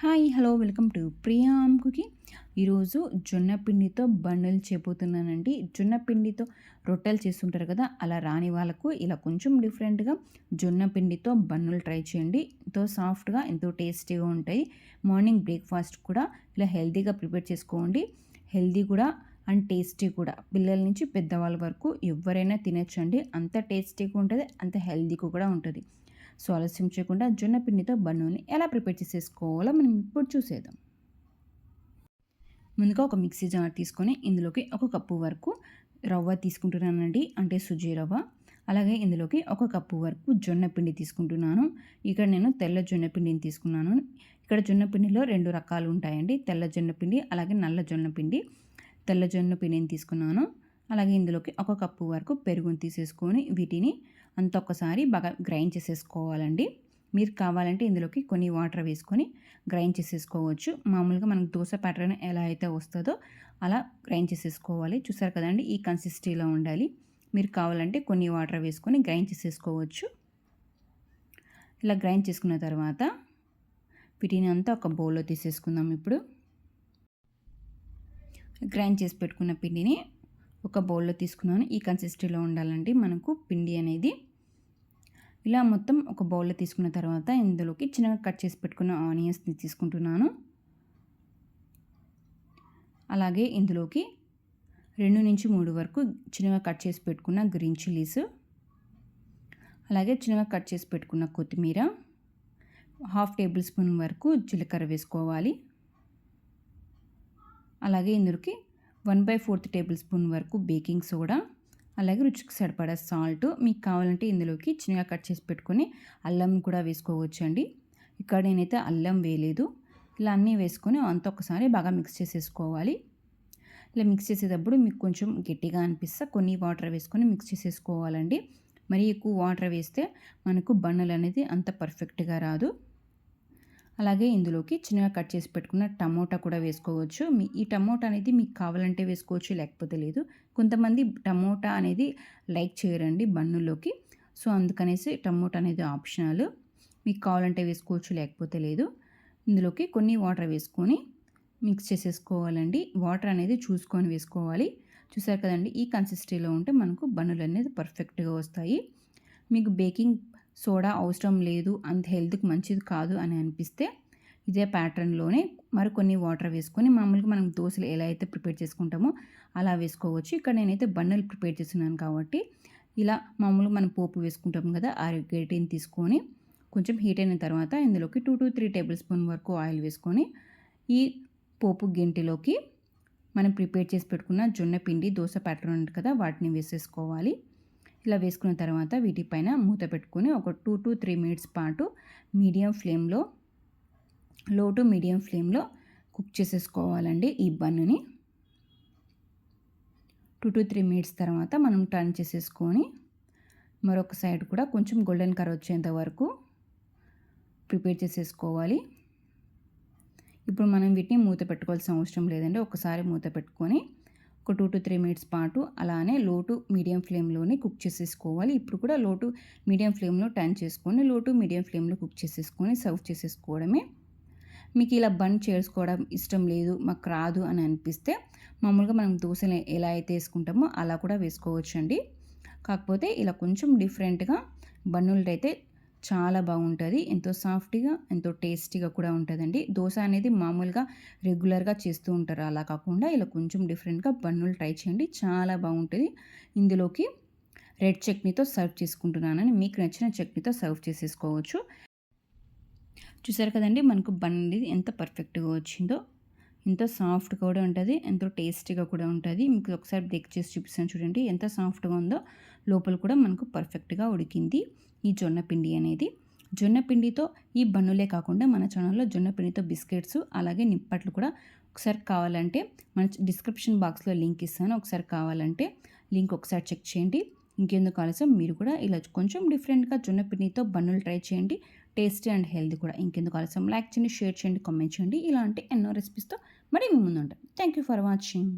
Hi hello welcome to Priyam cooking ఈరోజు జొన్న పిండితో బండలు చేయబోతున్నానండి జొన్న పిండితో రొట్టెలు చేస్తుంటారు కదా అలా రాని వాళ్ళకు ఇలా కొంచెం డిఫరెంట్గా జొన్న పిండితో బన్నులు ట్రై చేయండి. ఎంతో సాఫ్ట్గా ఎంతో టేస్టీగా ఉంటాయి. మార్నింగ్ బ్రేక్ఫాస్ట్ కూడా ఇలా హెల్తీగా ప్రిపేర్ చేసుకోండి. హెల్తీ కూడా అండ్ టేస్టీ కూడా. పిల్లల నుంచి పెద్దవాళ్ళ వరకు ఎవరైనా తినచ్చండి. అంత టేస్టీగా ఉంటుంది అంత హెల్తీగా కూడా ఉంటుంది. సో ఆలస్యం చేయకుండా జొన్న పిండితో బన్నుని ఎలా ప్రిపేర్ చేసేసుకోవాలో మనం ఇప్పుడు చూసేద్దాం. ముందుగా ఒక మిక్సీ జార్ తీసుకొని ఇందులోకి ఒక కప్పు వరకు రవ్వ తీసుకుంటున్నానండి అంటే సుజీ రవ్వ. అలాగే ఇందులోకి ఒక కప్పు వరకు జొన్న పిండి తీసుకుంటున్నాను. ఇక్కడ నేను తెల్ల జొన్న పిండిని తీసుకున్నాను. ఇక్కడ జొన్న పిండిలో రెండు రకాలు ఉంటాయండి తెల్ల జొన్న పిండి అలాగే నల్ల జొన్న పిండి. తెల్ల జొన్న పిండిని తీసుకున్నాను. అలాగే ఇందులోకి ఒక కప్పు వరకు పెరుగుని తీసేసుకొని వీటిని అంత ఒక్కసారి బాగా గ్రైండ్ చేసేసుకోవాలండి. మీరు కావాలంటే ఇందులోకి కొన్ని వాటర్ వేసుకొని గ్రైండ్ చేసేసుకోవచ్చు. మామూలుగా మనకు దోశ ప్యాటర్న్ ఎలా అయితే వస్తుందో అలా గ్రైండ్ చేసేసుకోవాలి. చూసారు కదండి ఈ కన్సిస్టీలో ఉండాలి. మీరు కావాలంటే కొన్ని వాటర్ వేసుకొని గ్రైండ్ చేసేసుకోవచ్చు. ఇలా గ్రైండ్ చేసుకున్న తర్వాత వీటిని అంతా ఒక బౌల్లో తీసేసుకుందాం ఇప్పుడు. గ్రైండ్ చేసి పెట్టుకున్న పిండిని ఒక బౌల్లో తీసుకున్నాను. ఈ కన్సిస్టెన్సీలో ఉండాలండి మనకు పిండి అనేది ఇలా మొత్తం ఒక బౌల్లో తీసుకున్న తర్వాత ఇందులోకి చిన్నగా కట్ చేసి పెట్టుకున్న ఆనియన్స్ని తీసుకుంటున్నాను. అలాగే ఇందులోకి రెండు నుంచి మూడు వరకు చిన్నగా కట్ చేసి పెట్టుకున్న గ్రీన్ చిల్లీస్ అలాగే చిన్నగా కట్ చేసి పెట్టుకున్న కొత్తిమీర హాఫ్ టేబుల్ స్పూన్ వరకు జీలకర్ర వేసుకోవాలి. అలాగే ఇందులోకి one by fourth table spoon వరకు బేకింగ్ సోడా అలాగే రుచికి సరిపడా సాల్ట్ మీకు కావాలంటే ఇందులోకి చిన్నగా కట్ చేసి పెట్టుకొని అల్లం కూడా వేసుకోవచ్చు అండి ఇక్కడ నేనైతే అల్లం వేయలేదు. ఇలా అన్నీ వేసుకొని అంత ఒకసారి బాగా మిక్స్ చేసేసుకోవాలి. ఇలా మిక్స్ చేసేటప్పుడు మీకు కొంచెం గట్టిగా అనిపిస్తే కొన్ని వాటర్ వేసుకొని మిక్స్ చేసేసుకోవాలండి. మరి ఎక్కువ వాటర్ వేస్తే మనకు బన్నులు అనేది అంత పర్ఫెక్ట్గా రాదు. అలాగే ఇందులోకి చిన్నగా కట్ చేసి పెట్టుకున్న టమోటా కూడా వేసుకోవచ్చు. మీ ఈ టమోటా అనేది మీకు కావాలంటే వేసుకోవచ్చు లేకపోతే లేదు. కొంతమంది టమోటా అనేది లైక్ చేయరండి బన్నులోకి సో అందుకనేసి టమోటా అనేది ఆప్షనల్. మీకు కావాలంటే వేసుకోవచ్చు లేకపోతే లేదు. ఇందులోకి కొన్ని వాటర్ వేసుకొని మిక్స్ చేసేసుకోవాలండి. వాటర్ అనేది చూసుకొని వేసుకోవాలి. చూసారు కదండి ఈ కన్సిస్టెన్సీలో ఉంటే మనకు బన్నులు అనేది పర్ఫెక్ట్గా వస్తాయి. మీకు బేకింగ్ సోడా అవసరం లేదు అంత హెల్త్కి మంచిది కాదు అని అనిపిస్తే ఇదే ప్యాటర్న్లోనే మరికొన్ని వాటర్ వేసుకొని మామూలుగా మనం దోశలు ఎలా అయితే ప్రిపేర్ చేసుకుంటామో అలా వేసుకోవచ్చు. ఇక్కడ నేనైతే బండలు ప్రిపేర్ చేస్తున్నాను కాబట్టి ఇలా మామూలుగా మనం పోపు వేసుకుంటాం కదా ఆ గేటిని తీసుకొని కొంచెం హీట్ అయిన తర్వాత ఇందులోకి two to three table spoon వరకు ఆయిల్ వేసుకొని ఈ పోపు గింటిలోకి మనం ప్రిపేర్ చేసి పెట్టుకున్న జొన్న పిండి దోశ ప్యాటర్న్ ఉంటుంది కదా వాటిని వేసేసుకోవాలి. ఇలా వేసుకున్న తర్వాత వీటిపైన మూత పెట్టుకొని ఒక టూ టు త్రీ మినిట్స్ పాటు మీడియం ఫ్లేమ్లో లో టు మీడియం ఫ్లేమ్లో కుక్ చేసేసుకోవాలండి ఈ బన్నుని. టూ టు త్రీ మినిట్స్ తర్వాత మనం టర్న్ చేసేసుకొని మరొక సైడ్ కూడా కొంచెం గోల్డెన్ కలర్ వచ్చేంత వరకు ప్రిపేర్ చేసేసుకోవాలి. ఇప్పుడు మనం వీటిని మూత పెట్టుకోవాల్సిన అవసరం లేదండి. ఒకసారి మూత పెట్టుకొని ఒక టూ టు త్రీ మినిట్స్ పాటు అలానే లో టు మీడియం ఫ్లేమ్లోనే కుక్ చేసేసుకోవాలి. ఇప్పుడు కూడా లో టు మీడియం ఫ్లేమ్లో టర్న్ చేసుకొని లో టు మీడియం ఫ్లేమ్లో కుక్ చేసేసుకొని సర్వ్ చేసేసుకోవడమే. మీకు ఇలా బన్ చేసుకోవడం ఇష్టం లేదు మాకు రాదు అని అనిపిస్తే మామూలుగా మనం దోశలు ఎలా అయితే వేసుకుంటామో అలా కూడా వేసుకోవచ్చండి. కాకపోతే ఇలా కొంచెం డిఫరెంట్గా బన్నులు అయితే చాలా బాగుంటుంది. ఎంతో సాఫ్ట్గా ఎంతో టేస్టీగా కూడా ఉంటుందండి. దోశ అనేది మామూలుగా రెగ్యులర్గా చేస్తూ ఉంటారు. అలా కాకుండా ఇలా కొంచెం డిఫరెంట్గా బన్నులు ట్రై చేయండి. చాలా బాగుంటుంది. ఇందులోకి రెడ్ చట్నీతో సర్వ్ చేసుకుంటున్నానని మీకు నచ్చిన చట్నీతో సర్వ్ చేసేసుకోవచ్చు. చూసారు కదండి మనకు బన్ అనేది ఎంత పర్ఫెక్ట్గా వచ్చిందో. ఎంతో సాఫ్ట్గా కూడా ఉంటుంది. ఎంతో టేస్టీగా కూడా ఉంటుంది. మీకు ఒకసారి బ్రేక్ చేసి చూపిస్తాను చూడండి. ఎంత సాఫ్ట్గా ఉందో. లోపల కూడా మనకు పర్ఫెక్ట్గా ఉడికింది ఈ జొన్న పిండి అనేది. జొన్న పిండితో ఈ బన్నులే కాకుండా మన ఛానల్లో జొన్నపిండితో బిస్కెట్స్ అలాగే నిప్పట్లు కూడా ఒకసారి కావాలంటే మన డిస్క్రిప్షన్ బాక్స్లో లింక్ ఇస్తాను. ఒకసారి కావాలంటే లింక్ ఒకసారి చెక్ చేయండి. ఇంకెందుకు ఆలస్యం? మీరు కూడా ఇలా కొంచెం డిఫరెంట్గా జొన్న పిండితో బన్నులు ట్రై చేయండి. టేస్టీ అండ్ హెల్తీ కూడా. ఇంకెందుకు ఆలస్యం? లైక్ చేయండి షేర్ చేయండి కామెంట్ చేయండి. ఇలాంటి ఎన్నో రెసిపీస్తో మరి మీ ముందు ఉంటాం థ్యాంక్ యూ ఫర్ వాచింగ్